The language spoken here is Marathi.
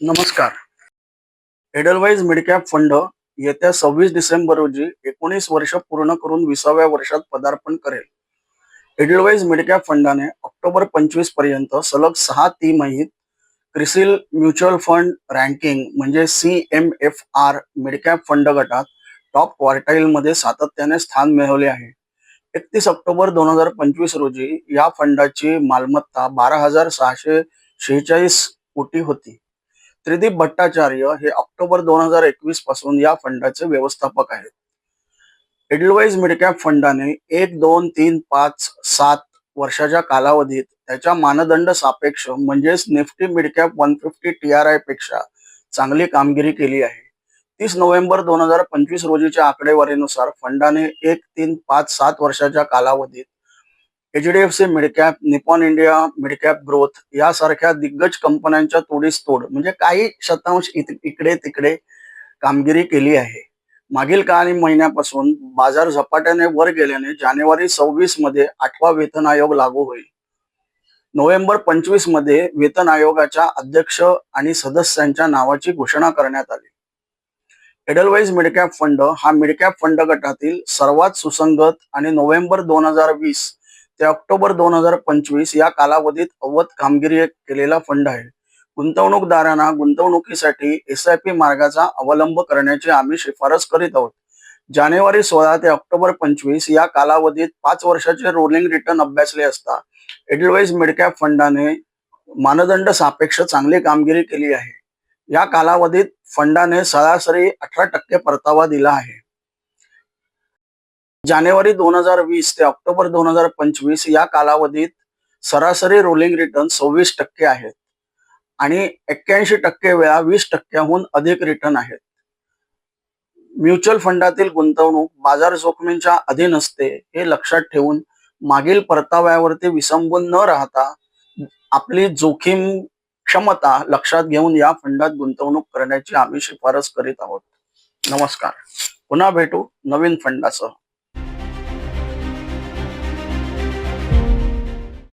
नमस्कार. एडलवाईज मिडकॅप फंड येत्या सव्वीस डिसेंबर रोजी एकोणीस वर्ष पूर्ण करून विसाव्या वर्षात पदार्पण करेल. एडलवाईज मिडकॅप फंडाने ऑक्टोबर पंचवीसपर्यंत सलग सहा तिमाहीत क्रिसिल म्युच्युअल फंड रँकिंग म्हणजे C M F R midcap fund गटात टॉप क्वार्टाईलमध्ये सातत्याने स्थान मिळवले आहे. एकतीस ऑक्टोबर दोन हजार पंचवीस रोजी या फंडाची मालमत्ता बारा हजार सहाशे शेहेचाळीस कोटी होती. त्रिदीप भट्टाचार्य हे ऑक्टोबर दोन हजार एकवीसपासून या फंडाचे व्यवस्थापक आहेत. एडलवाईज मिडकॅप फंडाने एक दोन तीन पाच सात वर्षाच्या कालावधीत त्याच्या मानदंड सापेक्ष म्हणजेच Nifty midcap one fifty T R आयपेक्षा चांगली कामगिरी केली आहे. तीस नोव्हेंबर दोन हजार पंचवीस रोजीच्या आकडेवारीनुसार फंडाने एक तीन पाच सात वर्षाच्या कालावधीत H D F C midcap Nippon India midcap growth यासारख्या दिग्गज कंपन्यांच्या तोडीस तोड म्हणजे काही शतांश इकडे तिकडे कामगिरी केली आहे. मागील काही महिन्यापासून बाजार झपाट्याने वर गेल्याने जानेवारी सव्वीसमध्ये आठवा वेतन आयोग लागू होईल. नोव्हेंबर पंचवीसमध्ये वेतन आयोगाच्या अध्यक्ष आणि सदस्यांच्या नावाची घोषणा करण्यात आली. एडलवाईज मिडकॅप फंड हा मिडकॅप फंड गटातील सर्वात सुसंगत आणि नोव्हेंबर दोन हजार वीस ते ऑक्टोबर दोन हजार पंचवीस या कालावधीत अवध कामगिरी केलेला फंड आहे. गुंतवणूकदारांना गुंतवणुकीसाठी एस आय पी मार्गाचा अवलंब करण्याची आम्ही शिफारस करीत आहोत. जानेवारी सोळा ते ऑक्टोबर पंचवीस या कालावधीत पाच वर्षाचे रोलिंग रिटर्न अभ्यासले असता एडलवाईज मिडकॅप फंडाने मानदंड सापेक्ष चांगली कामगिरी केली आहे. या कालावधीत फंडाने सरासरी अठरा टक्के परतावा दिला आहे. जानेवारी दोन हजार वीस ते ऑक्टोबर दोन हजार पंचवीस या कालावधीत सरासरी रोलिंग रिटर्न सव्वीस टक्के आहेत. आणि एक्क्याऐंशी टक्के वेळा वीस टक्क्याहून अधिक रिटर्न आहेत. म्युच्युअल फंडातील गुंतवणूक बाजार जोखमींच्या अधीन असते हे लक्षात ठेवून मागील परताव्यावरती विसंबून न राहता आपली जोखीम क्षमता लक्षात घेऊन या फंडात गुंतवणूक करण्याची आम्ही शिफारस करीत आहोत. नमस्कार. पुन्हा भेटू नवीन फंडासह.